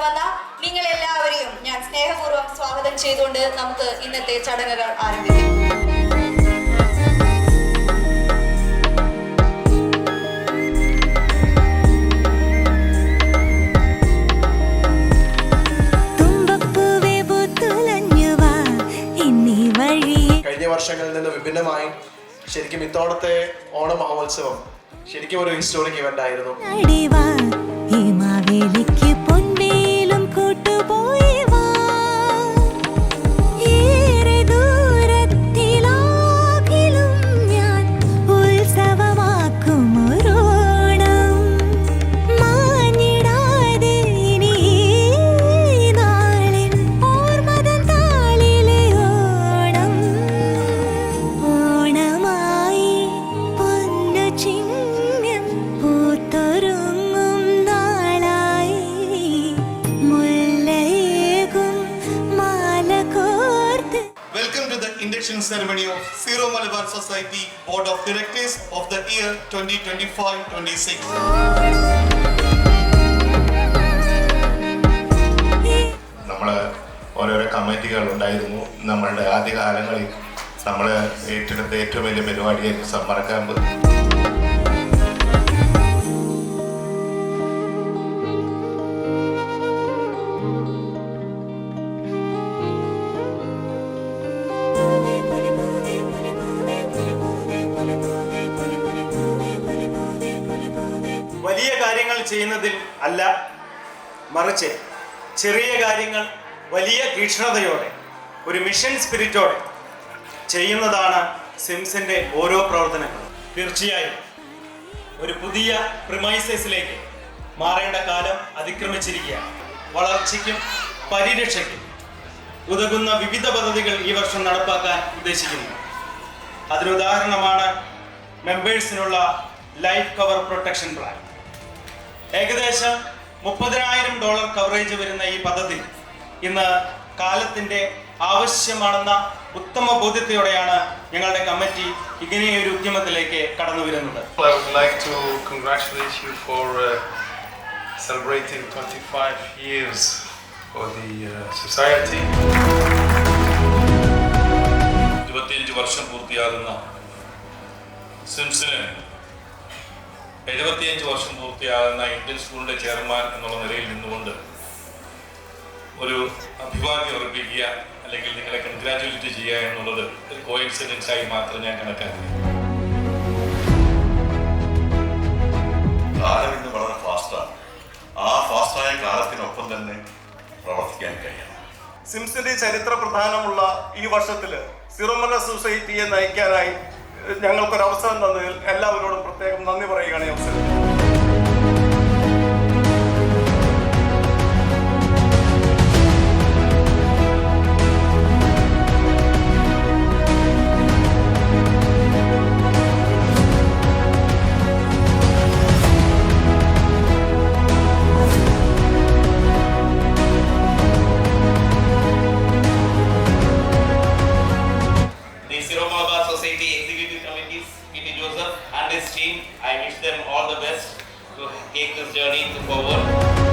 വന്ന നിങ്ങളെല്ലാവരെയും ഞാൻ സ്നേഹപൂർവം സ്വാഗതം ചെയ്തുകൊണ്ട് നമുക്ക് ഇന്നത്തെ ചടങ്ങുകൾ ആരംഭിക്കാം. കഴിഞ്ഞ വർഷങ്ങളിൽ നിന്ന് വിഭിന്നമായി ശരിക്കും ഇത്തവണത്തെ ഓണ മഹോത്സവം ശരിക്കും ഒരു ഹിസ്റ്റോറിക് ഇവന്റ് ആയിരുന്നു. നടിവാ induction ceremony of Zero Malabar Society Board of Directors of the year 2025-26. നമ്മൾ ഓരോരോ കമ്മിറ്റികൾ ഉണ്ടായിരുന്നു നമ്മളുടെ ആദ്യകാലങ്ങളിൽ നമ്മൾ ഏറ്റെടുത്ത ഏറ്റവും വലിയ പരിപാടിയായിരുന്നു സമ്മർ ക്യാമ്പ് ചെയ്യുന്നതിൽ അല്ല മറിച്ച് ചെറിയ കാര്യങ്ങൾ വലിയ തീക്ഷ്ണതയോടെ ഒരു മിഷൻ സ്പിരിറ്റോടെ ചെയ്യുന്നതാണ് സിംസിന്റെ ഓരോ പ്രവർത്തനങ്ങൾ തീർച്ചയായും ഒരു പുതിയ പ്രിമൈസസിലേക്ക് മാറേണ്ട കാലം അതിക്രമിച്ചിരിക്കുകയാണ്. വളർച്ചയ്ക്കും പരിരക്ഷയ്ക്കും ഉതകുന്ന വിവിധ പദ്ധതികൾ ഈ വർഷം നടപ്പാക്കാൻ ഉദ്ദേശിക്കുന്നു. അതിനുദാഹരണമാണ് മെമ്പേഴ്സിനുള്ള ലൈഫ് കവർ പ്രൊട്ടക്ഷൻ പ്ലാൻ ഏകദേശം മുപ്പതിനായിരം ഡോളർ കവറേജ് വരുന്ന ഈ പദ്ധതി ഇന്ന് കാലത്തിന്റെ ആവശ്യമാണെന്ന ഉത്തമ ബോധ്യത്തോടെയാണ് ഞങ്ങളുടെ കമ്മിറ്റി ഇങ്ങനെയൊരു ഉദ്യമത്തിലേക്ക് കടന്നു വരുന്നത് I would like to congratulate you for uh, celebrating 25 years for the uh, society. ഇരുപത്തിയഞ്ച് വർഷം പൂർത്തിയാകുന്ന സിംസിന് എഴുപത്തിയഞ്ച് വർഷം പൂർത്തിയാകുന്ന ഇന്ത്യൻ സ്കൂളിന്റെ ചെയർമാൻ എന്നുള്ള നിലയിൽ നിന്നുകൊണ്ട് ഒരു അഭിവാദ്യം അർപ്പിക്കുക അല്ലെങ്കിൽ നിങ്ങളെ കൺഗ്രാറ്റുലേറ്റ് ചെയ്യുക എന്നുള്ളത് ഒരു കോയിൻസിഡൻസ് ആയി മാത്രം ഞാൻ കണക്കാക്കുന്നു. കാലം ഇന്ന് വളരെ ഫാസ്റ്റാണ് ആ ഫാസ്റ്റായ കാലത്തിനൊപ്പം തന്നെ പ്രവർത്തിക്കാൻ കഴിയണം. സിംസിന്റെ ചരിത്ര പ്രധാനമുള്ള ഈ വർഷത്തിൽ സിറോമല സൊസൈറ്റിയെ നയിക്കാനായി ഞങ്ങൾക്കൊരു അവസരം തന്നതിൽ എല്ലാവരോടും പ്രത്യേകം നന്ദി പറയുകയാണ് ഈ അവസരം Society Executive Committees, Kitty Joseph and his team. I wish them all the best to take this journey forward.